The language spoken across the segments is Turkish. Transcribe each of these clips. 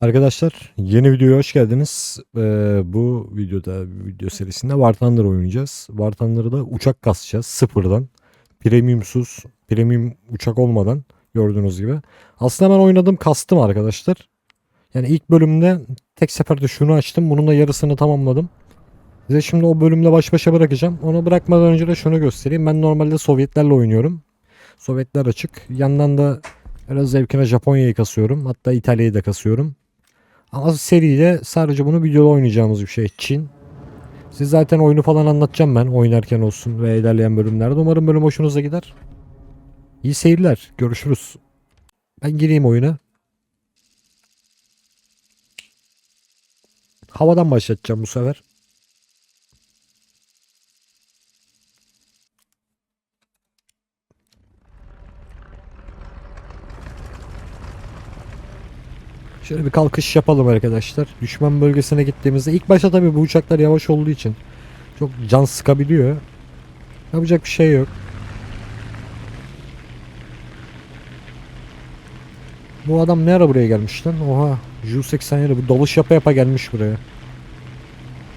Arkadaşlar yeni videoya hoş geldiniz. Ee, bu videoda video serisinde War Thunder oynayacağız. War Thunder'da uçak kasacağız sıfırdan. Premiumsuz, premium uçak olmadan gördüğünüz gibi. Aslında ben oynadım kastım arkadaşlar. Yani ilk bölümde tek seferde şunu açtım. Bunun da yarısını tamamladım. Size şimdi o bölümle baş başa bırakacağım. Onu bırakmadan önce de şunu göstereyim. Ben normalde Sovyetlerle oynuyorum. Sovyetler açık. Yandan da biraz zevkine Japonya'yı kasıyorum. Hatta İtalya'yı da kasıyorum. Ama seride sadece bunu videoda oynayacağımız bir şey. Çin. Siz zaten oyunu falan anlatacağım ben oynarken olsun ve ilerleyen bölümlerde. Umarım bölüm hoşunuza gider. İyi seyirler. Görüşürüz. Ben gireyim oyuna. Havadan başlatacağım bu sefer. Şöyle bir kalkış yapalım arkadaşlar. Düşman bölgesine gittiğimizde ilk başta tabii bu uçaklar yavaş olduğu için çok can sıkabiliyor. Yapacak bir şey yok. Bu adam ne ara buraya gelmiş lan? Oha. Ju-87 bu dalış yapa yapa gelmiş buraya.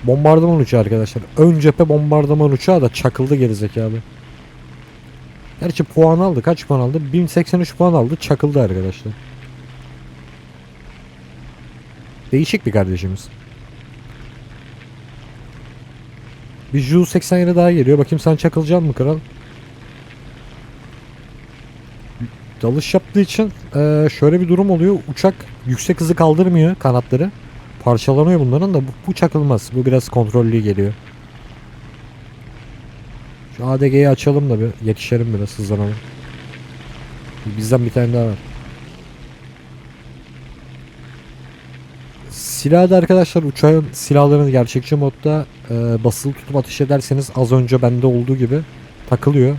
Bombardıman uçağı arkadaşlar. Ön cephe bombardıman uçağı da çakıldı gerizekalı. Gerçi puan aldı. Kaç puan aldı? 1083 puan aldı. Çakıldı arkadaşlar. Değişik bir kardeşimiz. Bir Ju 87 daha geliyor. Bakayım sen çakılacaksın mı kral? Dalış yaptığı için eee, şöyle bir durum oluyor. Uçak yüksek hızı kaldırmıyor kanatları. Parçalanıyor bunların da bu, bu çakılmaz. Bu biraz kontrollü geliyor. Şu ADG'yi açalım da bir yetişelim biraz hızlanalım. Bizden bir tane daha var. Silahı da arkadaşlar uçağın silahlarını gerçekçi modda e, basılı tutup ateş ederseniz az önce bende olduğu gibi takılıyor.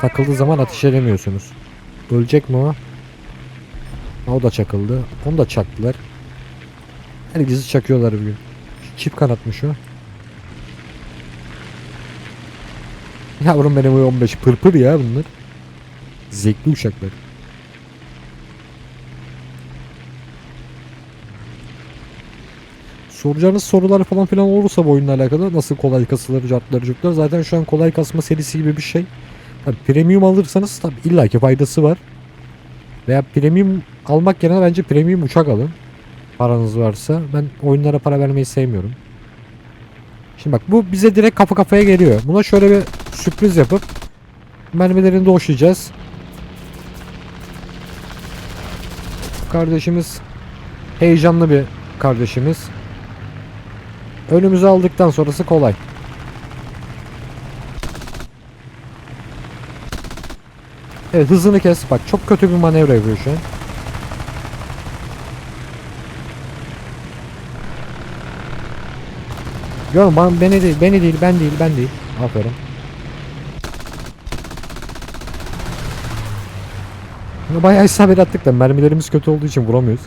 Takıldığı zaman ateş edemiyorsunuz. Ölecek mi o? O da çakıldı. Onu da çaktılar. Herkesi çakıyorlar bir gün. Çift kanatmış o. Yavrum benim o 15 pırpır ya bunlar. Zevkli uçaklar. Soracağınız sorular falan filan olursa bu oyunla alakalı nasıl kolay kasılır, cartları cırtlar. Zaten şu an kolay kasma serisi gibi bir şey. Tabii premium alırsanız tabii illaki faydası var. Veya premium almak yerine bence premium uçak alın. Paranız varsa. Ben oyunlara para vermeyi sevmiyorum. Şimdi bak bu bize direkt kafa kafaya geliyor. Buna şöyle bir sürpriz yapıp mermilerini doşlayacağız. Kardeşimiz heyecanlı bir kardeşimiz. Önümüzü aldıktan sonrası kolay. Evet hızını kes. Bak çok kötü bir manevra yapıyor şu an. Görün bana, beni değil, beni değil, ben değil, ben değil. Aferin. Bayağı isabet attık da mermilerimiz kötü olduğu için vuramıyoruz.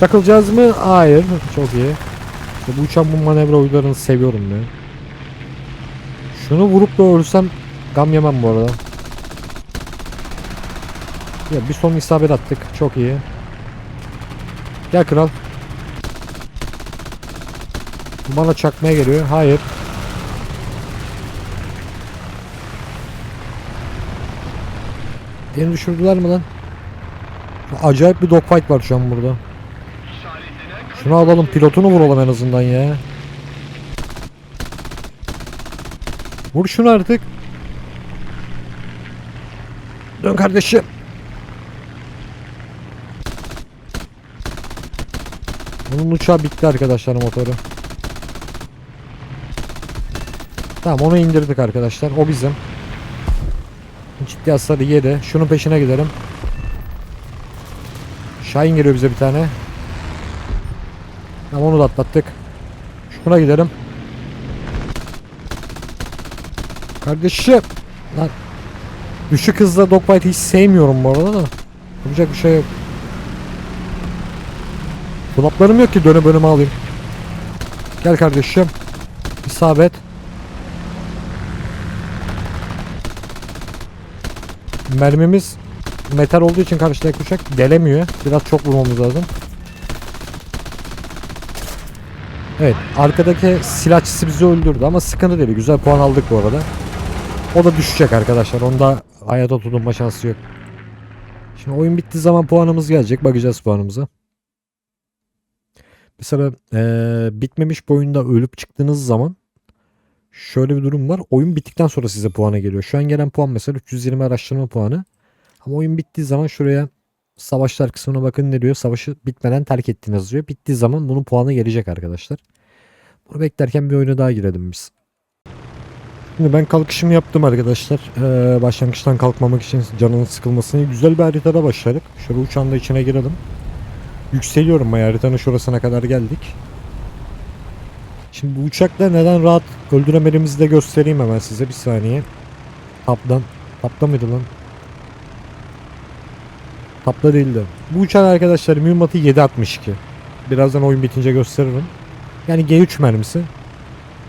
Takılacağız mı? Hayır. Çok iyi. İşte bu uçan bu manevra oyunlarını seviyorum ben. Şunu vurup da ölsem gam yemem bu arada. Ya bir son isabet attık. Çok iyi. Gel kral. Bana çakmaya geliyor. Hayır. Beni düşürdüler mi lan? Acayip bir dogfight var şu an burada. Şunu alalım pilotunu vuralım en azından ya. Vur şunu artık. Dön kardeşim. Bunun uçağı bitti arkadaşlar motoru. Tamam onu indirdik arkadaşlar. O bizim. Ciddi hasarı yedi. Şunun peşine gidelim. Şahin geliyor bize bir tane. Tamam onu da atlattık. Şuna gidelim. Kardeşim. Lan. Düşük hızla dogfight hiç sevmiyorum bu arada da. Yapacak bir şey yok. Dolaplarım yok ki dönüp önüme alayım. Gel kardeşim. İsabet. Mermimiz metal olduğu için karşıdaki uçak delemiyor. Biraz çok vurmamız lazım. Evet arkadaki silahçısı bizi öldürdü ama sıkıntı değil. Güzel puan aldık bu arada. O da düşecek arkadaşlar. Onda hayata tutunma şansı yok. Şimdi oyun bittiği zaman puanımız gelecek. Bakacağız puanımıza. Mesela eee, bitmemiş bir oyunda ölüp çıktığınız zaman şöyle bir durum var. Oyun bittikten sonra size puana geliyor. Şu an gelen puan mesela 320 araştırma puanı. Ama oyun bittiği zaman şuraya savaşlar kısmına bakın ne diyor. Savaşı bitmeden terk ettiniz diyor. Bittiği zaman bunun puanı gelecek arkadaşlar. Bunu beklerken bir oyuna daha girelim biz. Şimdi ben kalkışımı yaptım arkadaşlar. Ee, başlangıçtan kalkmamak için canının sıkılmasını güzel bir haritada başladık. Şöyle uçağın da içine girelim. Yükseliyorum bayağı haritanın şurasına kadar geldik. Şimdi bu uçakla neden rahat öldüremediğimizi de göstereyim hemen size bir saniye. Taptan. Tapta mıydı lan? Tapta değildi. Bu uçağın arkadaşlar mühimmatı 7.62. Birazdan oyun bitince gösteririm. Yani G3 mermisi.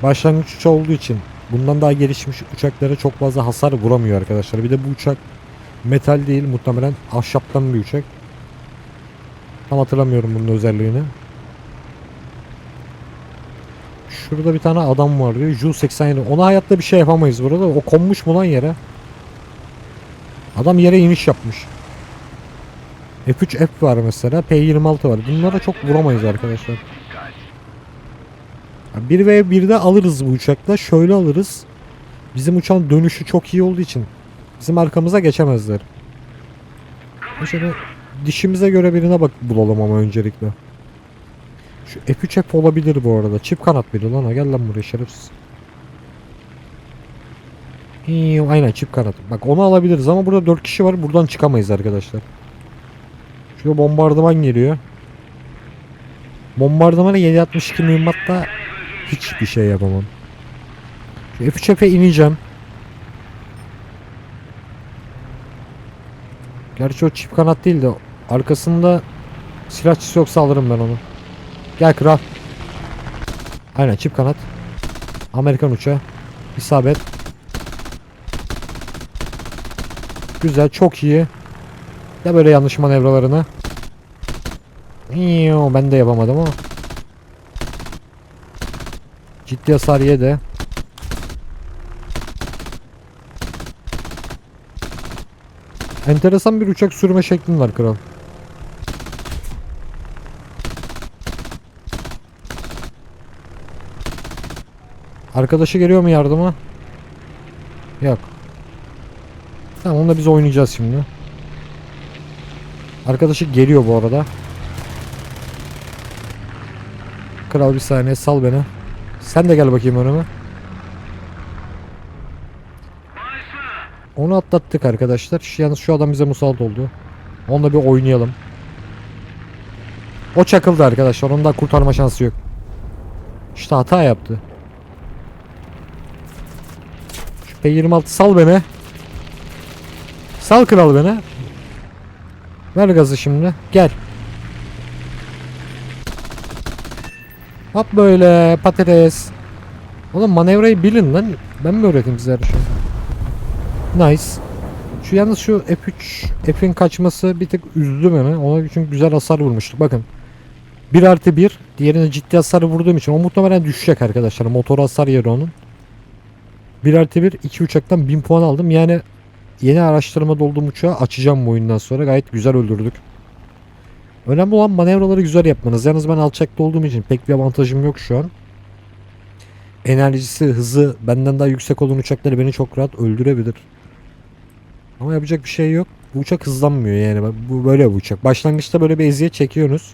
Başlangıç uçağı olduğu için bundan daha gelişmiş uçaklara çok fazla hasar vuramıyor arkadaşlar. Bir de bu uçak metal değil muhtemelen ahşaptan bir uçak. Tam hatırlamıyorum bunun özelliğini. Şurada bir tane adam var diyor. Ju 87. Ona hayatta bir şey yapamayız burada. O konmuş mu lan yere? Adam yere iniş yapmış. F3 F var mesela. P26 var. Bunlara çok vuramayız arkadaşlar. 1 ve 1'de alırız bu uçakla. Şöyle alırız. Bizim uçağın dönüşü çok iyi olduğu için bizim arkamıza geçemezler. Mesela dişimize göre birine bak bulalım ama öncelikle. Şu F3 F olabilir bu arada. Çift kanat biri lan. Gel lan buraya şerefsiz. Aynen çift kanat. Bak onu alabiliriz ama burada 4 kişi var. Buradan çıkamayız arkadaşlar. Şurada bombardıman geliyor. Bombardımanı 762 mühimmatta hiçbir şey yapamam. Şu F3 F'e ineceğim. Gerçi o çift kanat değil de arkasında silahçısı yoksa alırım ben onu. Gel kral. Aynen çift kanat. Amerikan uçağı. İsabet. Güzel çok iyi. Ya böyle yanlış manevralarını. Ben de yapamadım ama. Ciddi hasar yedi. Enteresan bir uçak sürme şeklin var kral. Arkadaşı geliyor mu yardıma? Yok. Tamam onunla biz oynayacağız şimdi. Arkadaşı geliyor bu arada. Kral bir saniye sal beni. Sen de gel bakayım önüme. Onu atlattık arkadaşlar. Şu- Yalnız şu adam bize musallat oldu. Onunla bir oynayalım. O çakıldı arkadaşlar. Onun da kurtarma şansı yok. İşte hata yaptı. Şu P26 sal beni. Sal kral beni. Ver gazı şimdi. Gel. Hop böyle patates. Oğlum manevrayı bilin lan. Ben mi öğreteyim size her şeyi? Nice. Şu yalnız şu F3 F'in kaçması bir tık üzdü beni. Ona çünkü güzel hasar vurmuştuk. Bakın. 1 artı 1. Diğerine ciddi hasar vurduğum için. O muhtemelen düşecek arkadaşlar. Motor hasar yeri onun. 1 artı 1. 2 uçaktan 1000 puan aldım. Yani yeni araştırmada olduğum uçağı açacağım bu oyundan sonra. Gayet güzel öldürdük. Önemli olan manevraları güzel yapmanız. Yalnız ben alçakta olduğum için pek bir avantajım yok şu an. Enerjisi, hızı benden daha yüksek olan uçakları beni çok rahat öldürebilir. Ama yapacak bir şey yok. Bu uçak hızlanmıyor yani. Bu böyle bir uçak. Başlangıçta böyle bir eziyet çekiyorsunuz.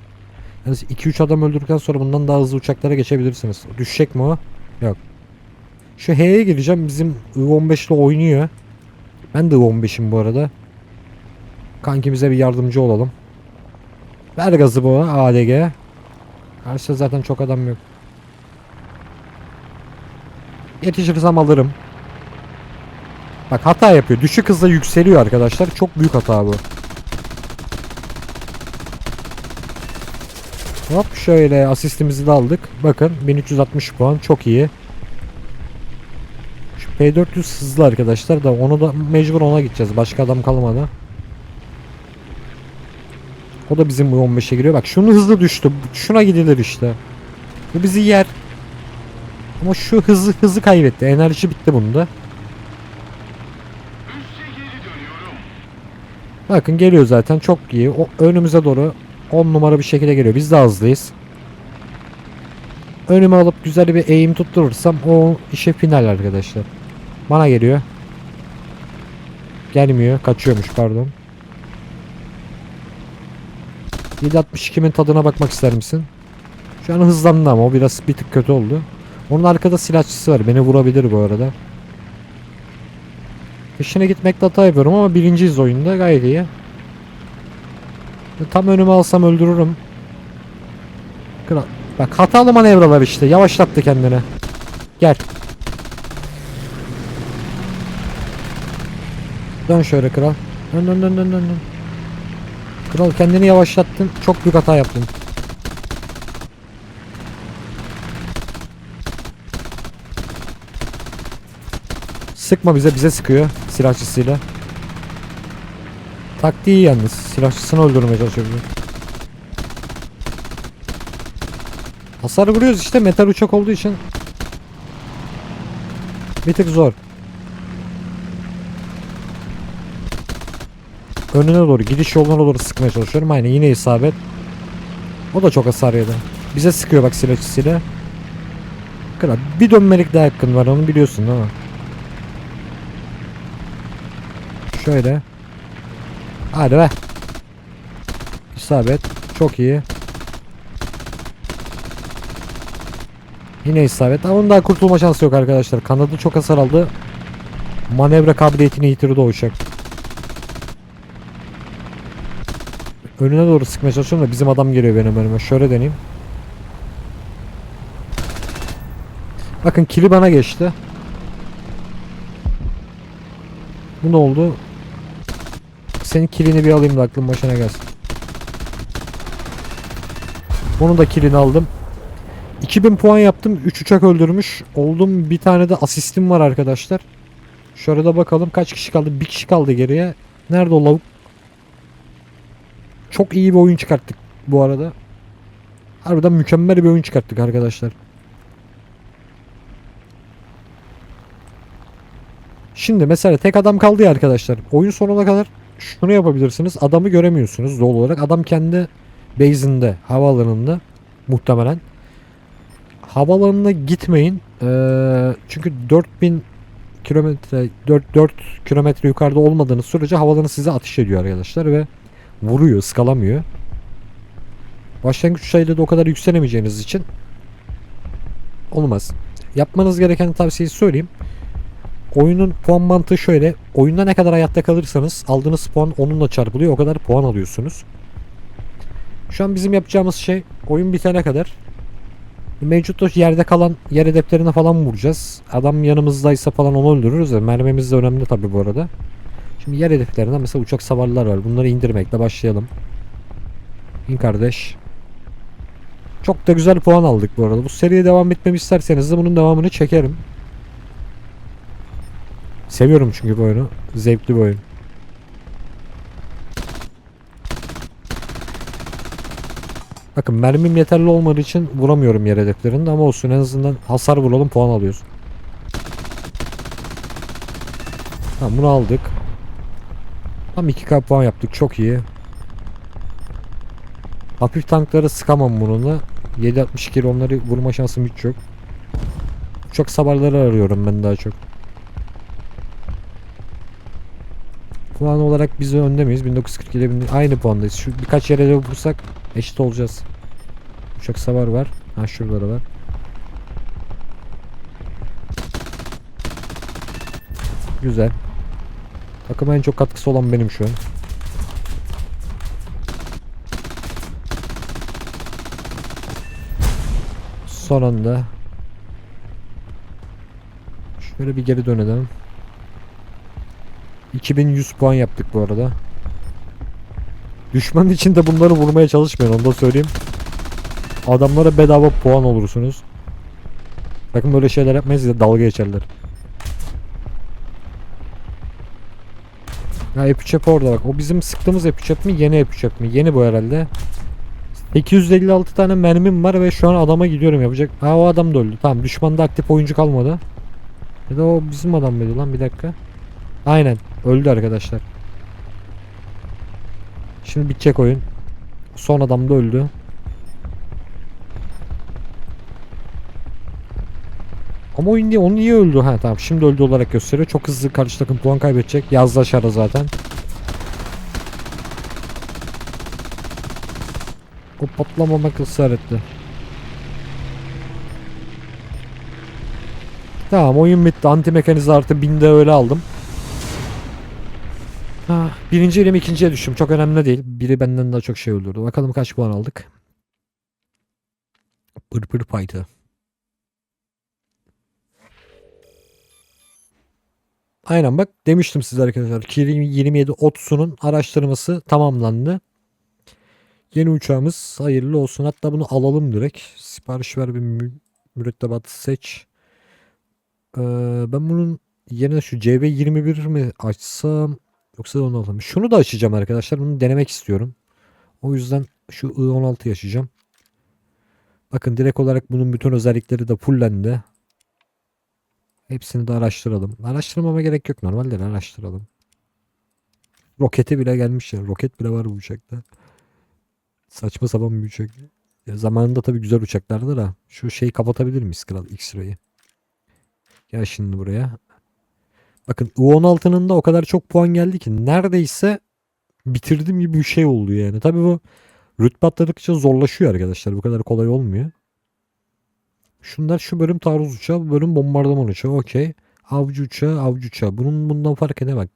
Yani 2-3 adam öldürdükten sonra bundan daha hızlı uçaklara geçebilirsiniz. Düşecek mi o? Yok. Şu H'ye gireceğim. Bizim I-15 ile oynuyor. Ben de I-15'im bu arada. Kankimize bir yardımcı olalım. Ver gazı bu ADG. Karşıda zaten çok adam yok. Yetişirsem alırım. Bak hata yapıyor. Düşük hızla yükseliyor arkadaşlar. Çok büyük hata bu. Hop şöyle asistimizi de aldık. Bakın 1360 puan çok iyi. Şu P400 hızlı arkadaşlar da onu da mecbur ona gideceğiz. Başka adam kalmadı. O da bizim bu 15'e giriyor. Bak şunu hızlı düştü. Şuna gidilir işte. Bu bizi yer. Ama şu hızı hızı kaybetti. Enerji bitti bunda. Bakın geliyor zaten çok iyi. O önümüze doğru 10 numara bir şekilde geliyor. Biz de hızlıyız. Önüme alıp güzel bir eğim tutturursam o işe final arkadaşlar. Bana geliyor. Gelmiyor. Kaçıyormuş pardon. 7.62'min tadına bakmak ister misin? Şu an hızlandı ama o biraz bir tık kötü oldu. Onun arkada silahçısı var. Beni vurabilir bu arada. Peşine gitmekte hata yapıyorum ama birinciyiz oyunda gayet iyi. Tam önüme alsam öldürürüm. Kral. Bak hatalı manevralar işte. Yavaşlattı kendini. Gel. Dön şöyle kral. Dön dön dön dön dön. dön. Kral kendini yavaşlattın. Çok büyük hata yaptın. Sıkma bize bize sıkıyor silahçısıyla. Taktiği yalnız. Silahçısını öldürmeye çalışıyor bizi. Hasar vuruyoruz işte metal uçak olduğu için. Bir tık zor. Önüne doğru gidiş yoluna doğru sıkmaya çalışıyorum. Aynen yine isabet. O da çok hasar yedi. Bize sıkıyor bak silahçısıyla. Kral bir dönmelik daha hakkın var onu biliyorsun değil mi? Şöyle. Hadi be. İsabet. Çok iyi. Yine isabet. Ama onun daha kurtulma şansı yok arkadaşlar. Kanadı çok hasar aldı. Manevra kabiliyetini yitirdi o uçak. Önüne doğru sıkmaya çalışıyorum da bizim adam geliyor benim önüme. Şöyle deneyeyim. Bakın kili bana geçti. Bu ne oldu? Senin kilini bir alayım da aklım başına gelsin. Bunun da kilini aldım. 2000 puan yaptım. 3 uçak öldürmüş. Oldum. Bir tane de asistim var arkadaşlar. Şöyle de bakalım kaç kişi kaldı. Bir kişi kaldı geriye. Nerede o lavuk? Çok iyi bir oyun çıkarttık bu arada. Harbiden mükemmel bir oyun çıkarttık arkadaşlar. Şimdi mesela tek adam kaldı ya arkadaşlar. Oyun sonuna kadar şunu yapabilirsiniz. Adamı göremiyorsunuz doğal olarak. Adam kendi base'inde, havaalanında muhtemelen. Havaalanına gitmeyin. Ee, çünkü 4000 kilometre 4 4 kilometre yukarıda olmadığınız sürece havalanı size atış ediyor arkadaşlar ve vuruyor, ıskalamıyor. Başlangıç uçağıyla da o kadar yükselemeyeceğiniz için olmaz. Yapmanız gereken tavsiyeyi söyleyeyim. Oyunun puan mantığı şöyle. Oyunda ne kadar hayatta kalırsanız aldığınız puan onunla çarpılıyor. O kadar puan alıyorsunuz. Şu an bizim yapacağımız şey oyun bitene kadar mevcut yerde kalan yer hedeflerine falan vuracağız. Adam yanımızdaysa falan onu öldürürüz. de Mermimiz de önemli tabi bu arada. Şimdi yer hedeflerinden mesela uçak savarlar var. Bunları indirmekle başlayalım. İn kardeş. Çok da güzel puan aldık bu arada. Bu seriye devam etmemi isterseniz de bunun devamını çekerim. Seviyorum çünkü bu oyunu. Zevkli bir oyun. Bakın mermim yeterli olmadığı için vuramıyorum yer hedeflerinde ama olsun en azından hasar vuralım puan alıyoruz. Tamam bunu aldık. Tam 2k puan yaptık çok iyi. Hafif tankları sıkamam bununla. 7.62 onları vurma şansım hiç yok. Çok sabarları arıyorum ben daha çok. Puan olarak biz önde miyiz? 1947 bin- aynı puandayız. Şu birkaç yere de vursak eşit olacağız. Uçak savar var. Ha şurada var. Güzel. Takıma en çok katkısı olan benim şu an. Son anda. Şöyle bir geri dönelim. 2100 puan yaptık bu arada. Düşman için de bunları vurmaya çalışmayın onu da söyleyeyim. Adamlara bedava puan olursunuz. Bakın böyle şeyler yapmayın size dalga geçerler. Ha epiçep orada bak. O bizim sıktığımız epiçep mi? Yeni epiçep mi? Yeni bu herhalde. 856 tane mermim var ve şu an adama gidiyorum yapacak. Ha o adam da öldü. Tamam düşmanda aktif oyuncu kalmadı. Ya da o bizim adam mıydı lan bir dakika. Aynen öldü arkadaşlar. Şimdi bitecek oyun. Son adam da öldü. Ama oyun niye, onu niye öldü? Ha tamam şimdi öldü olarak gösteriyor. Çok hızlı karşı takım puan kaybedecek. Yazdı aşağıda zaten. O patlamamak ısrar etti. Tamam oyun bitti. Anti mekanize artı binde öyle aldım. Ha, birinci ile ikinciye düştüm. Çok önemli değil. Biri benden daha çok şey öldürdü. Bakalım kaç puan aldık. Pır pır paytı. Aynen bak demiştim size arkadaşlar. Kirin 27 Otsu'nun araştırması tamamlandı. Yeni uçağımız hayırlı olsun. Hatta bunu alalım direkt. Sipariş ver bir mü- mürettebat seç. Ee, ben bunun yerine şu CV21 mi açsam yoksa onu alalım. Şunu da açacağım arkadaşlar. Bunu denemek istiyorum. O yüzden şu I16 açacağım. Bakın direkt olarak bunun bütün özellikleri de fullendi. Hepsini de araştıralım. Araştırmama gerek yok. Normalde araştıralım. Roketi bile gelmiş ya. Roket bile var bu uçakta. Saçma sapan bir uçak. Ya zamanında tabii güzel uçaklardı da. Şu şeyi kapatabilir miyiz Kral X-Ray'i? Gel şimdi buraya. Bakın U16'nın da o kadar çok puan geldi ki neredeyse bitirdim gibi bir şey oldu yani. Tabii bu rütbe atladıkça zorlaşıyor arkadaşlar. Bu kadar kolay olmuyor. Şunlar şu bölüm taarruz uçağı, bu bölüm bombardıman uçağı. Okey. Avcı uçağı, avcı uçağı. Bunun bundan farkı ne bak.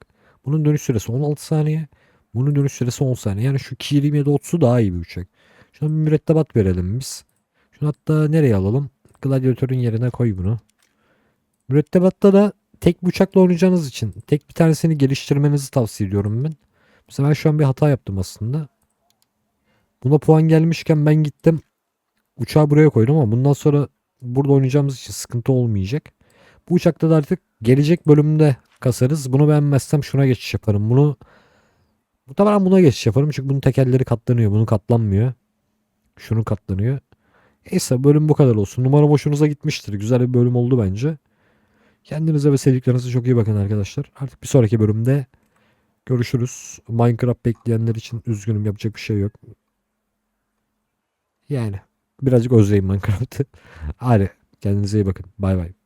Bunun dönüş süresi 16 saniye. Bunun dönüş süresi 10 saniye. Yani şu Ki 27 30'u daha iyi bir uçak. Şuna bir mürettebat verelim biz. Şunu hatta nereye alalım? Gladiatörün yerine koy bunu. Mürettebatta da tek bir uçakla oynayacağınız için tek bir tanesini geliştirmenizi tavsiye ediyorum ben. Mesela ben şu an bir hata yaptım aslında. Buna puan gelmişken ben gittim uçağı buraya koydum ama bundan sonra burada oynayacağımız için sıkıntı olmayacak. Bu uçakta da artık gelecek bölümde kasarız. Bunu beğenmezsem şuna geçiş yaparım. Bunu muhtemelen buna geçiş yaparım. Çünkü bunun tekerleri katlanıyor. Bunun katlanmıyor. Şunun katlanıyor. Neyse bölüm bu kadar olsun. Umarım hoşunuza gitmiştir. Güzel bir bölüm oldu bence. Kendinize ve sevdiklerinize çok iyi bakın arkadaşlar. Artık bir sonraki bölümde görüşürüz. Minecraft bekleyenler için üzgünüm yapacak bir şey yok. Yani birazcık özleyin Minecraft'ı. Hadi kendinize iyi bakın. Bay bay.